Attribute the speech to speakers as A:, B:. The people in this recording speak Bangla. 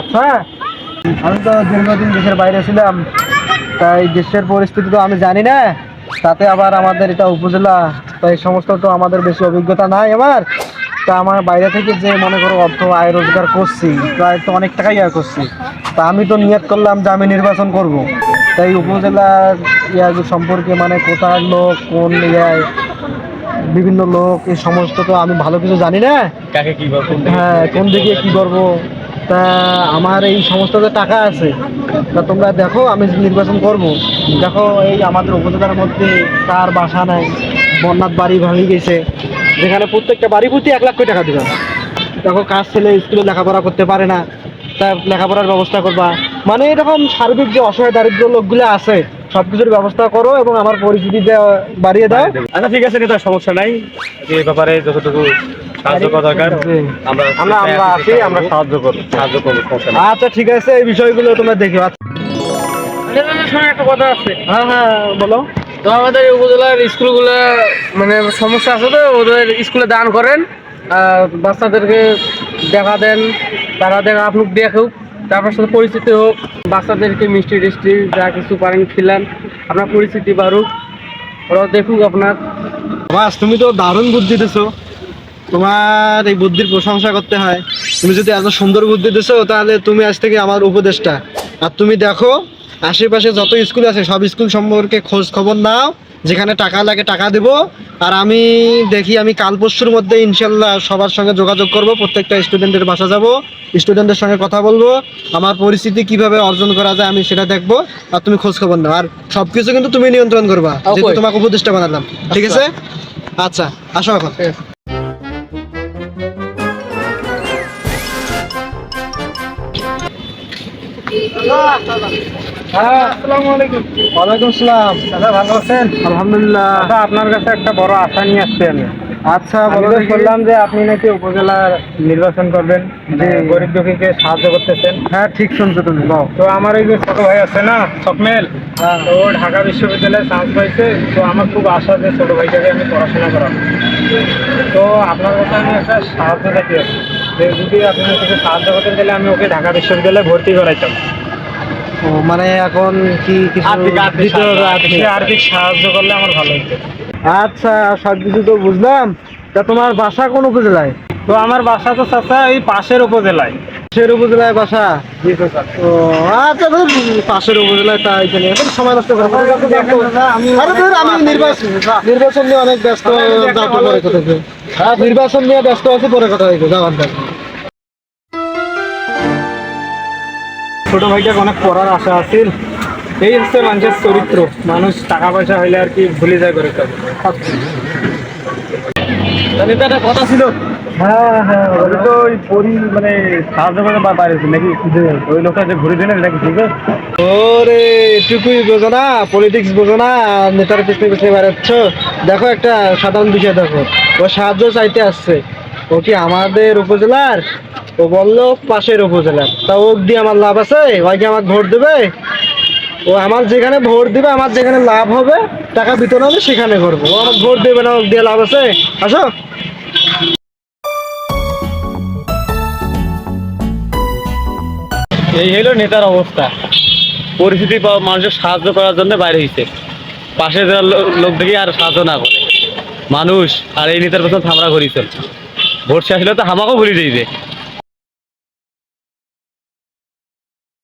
A: আচ্ছা আমি তো দীর্ঘদিন দেশের বাইরে ছিলাম তাই দেশের পরিস্থিতি তো আমি জানি না তাতে আবার আমাদের এটা উপজেলা তাই সমস্ত তো আমাদের বেশি অভিজ্ঞতা নাই আমার তা আমার বাইরে থেকে যে মনে করো অর্থ আয় রোজগার করছি প্রায় তো অনেক টাকাই আয় করছি তা আমি তো নিয়ত করলাম যে আমি নির্বাচন করব তাই উপজেলার ইয়া সম্পর্কে মানে কোথায় লোক কোন ইয়ায় বিভিন্ন লোক এই সমস্ত তো আমি ভালো কিছু জানি না।
B: কাকে কি
A: হ্যাঁ কোন দিকে কি করব? তা আমার এই সমস্ত যে টাকা আছে তা তোমরা দেখো আমি নির্বাচন করব। দেখো এই আমাদের উপজেলার মধ্যে তার বাসা নাই বন্যার বাড়ি ভাঙি গেছে। যেখানে প্রত্যেকটা বাড়ি প্রতি এক লাখ টাকা দেবে। দেখো কাজ ছেলে স্কুলে লেখাপড়া করতে পারে না তা লেখাপড়ার ব্যবস্থা করবা। মানে এরকম সার্বিক যে অসহায় দারিদ্র লোকগুলো আছে সব কিছুর ব্যবস্থা করো এবং আমার পরিচিতি দেওয়া- বাড়িয়ে দাও।
B: আচ্ছা ঠিক আছে নেতা সমস্যা নাই। এই ব্যাপারে যতটুকু সাহায্য করা দরকার আমরা
A: আমরা আমরা আছি আমরা সাহায্য করব।
B: সাহায্য করব
A: আচ্ছা ঠিক আছে এই বিষয়গুলো তোমরা দেখো। আচ্ছা।
C: একটা কথা আছে।
A: হ্যাঁ হ্যাঁ বলো।
C: তো আমাদের উপজেলার স্কুলগুলো মানে সমস্যা আছে তো ওদের স্কুলে দান করেন। আর বাচ্চাদেরকে দেখা দেন তারা দেখা আপনি দেখুক তারপর সাথে পরিচিতি হোক, বাচ্চাদেরকে মিষ্টি টিষ্টি যা কিছু পারেন খিলান, আপনার পরিচিতি বাড়ুক। ওরাও দেখুক আপনার।
A: বাস, তুমি তো দারুণ বুদ্ধি দিছো। তোমার এই বুদ্ধির প্রশংসা করতে হয়। তুমি যদি এত সুন্দর বুদ্ধি দিছো, তাহলে তুমি আজ থেকে আমার উপদেষ্টা। আর তুমি দেখো, আশেপাশে যত স্কুল আছে, সব স্কুল সম্পর্কে খোঁজ খবর নাও। যেখানে টাকা লাগে টাকা দেব। আর আমি দেখি আমি কাল পরশুর মধ্যে ইনশাল্লাহ সবার সঙ্গে যোগাযোগ করব প্রত্যেকটা স্টুডেন্টের বাসা যাব স্টুডেন্টের সঙ্গে কথা বলব আমার পরিস্থিতি কীভাবে অর্জন করা যায় আমি সেটা দেখব আর তুমি খোঁজ খবর নাও। আর সবকিছু কিন্তু তুমি নিয়ন্ত্রণ করবা যেহেতু তোমাকে উপদেষ্টা বানালাম ঠিক আছে? আচ্ছা আসো এখন।
C: হ্যাঁ আসসালামু আলাইকুম।
A: ওয়ালাইকুম আসসালাম
C: দাদা ভালো আছেন?
A: আলহামদুলিল্লাহ।
C: দাদা আপনার কাছে একটা বড় আশা নিয়ে আসছি আমি।
A: আচ্ছা
C: আমি
A: বলো
C: তো
A: দেখি।
C: শুনলাম যে আপনি নাকি উপজেলার নির্বাচন করবেন যে গরিব দুঃখীকে সাহায্য করতেছেন।
A: হ্যাঁ ঠিক শুনছো তুমি।
C: তো আমার এই যে ছোট ভাই আছে না সকমেল
A: হ্যাঁ।
C: তো ঢাকা বিশ্ববিদ্যালয়ে চান্স পাইছে তো আমার খুব আশা যে ছোট ভাইটাকে আমি পড়াশোনা করাবো। তো আপনার কাছে আমি একটা সাহায্য চাইতে আছি যে যদি আপনি কিছু সাহায্য করতেন তাহলে আমি ওকে ঢাকা বিশ্ববিদ্যালয়ে ভর্তি করাইতাম।
A: মানে এখন কি কিছু আর্থিক?
C: সাহায্য করলে আমার ভালো হতো
A: আচ্ছা সব কিছু তো বুঝলাম। তা তোমার বাসা কোন উপজেলায়?
C: তো আমার বাসা তো চাচা এই পাশের উপজেলায়।
A: পাশের উপজেলায় বাসা?
C: তো
A: ও আচ্ছা ধর পাশের উপজেলায় জানি এখন সময় নষ্ট করব আরে ধর আমি নির্বাচন নির্বাচন নিয়ে অনেক ব্যস্ত পরে কথা হ্যাঁ নির্বাচন নিয়ে ব্যস্ত আছি পরে কথা যাওয়ার
C: ছোট ভাইটাকে অনেক পড়ার আশা আছিল। এই হচ্ছে মানুষের চরিত্র। মানুষ টাকা পয়সা হইলে আর কি ভুলে যায় করে
B: তাহলে তো একটা কথা ছিল।
A: হ্যাঁ হ্যাঁ
B: ওই তো ওই পরি মানে সাহায্য করে বাইরে নাকি? ওই লোকটা যে ঘুরে দিলেন এটা ঠিক আছে?
A: ওরে এটুকুই বোঝো না পলিটিক্স বোঝো না আর নেতার পিছনে পিছনে বেড়াচ্ছ। দেখো একটা সাধারণ বিষয় দেখো। ও সাহায্য চাইতে আসছে। ও কি আমাদের উপজেলার? ও বলল, পাশের উপজেলার। তা ওক দিয়ে আমার লাভ আছে, ওই কি আমাকে ভোট দেবে, ও আমার যেখানে ভোট দিবে, আমার যেখানে লাভ হবে, টাকা বিতরণ হবে, সেখানে করব। ও আমার ভোট দেবে না ওক দিয়ে লাভ আছে। আসো।
B: এই হলো নেতার অবস্থা। পরিস্থিতি মানুষের সাহায্য করার জন্য বাইরে হয়েছে পাশে যারা লোক দেখি আর সাহায্য না করে। মানুষ আর এই নেতার পেছন থামড়া ঘুরিয়েছে ভোট শেষ হলে তো হামাকেও ঘুরিয়ে দিয়েছে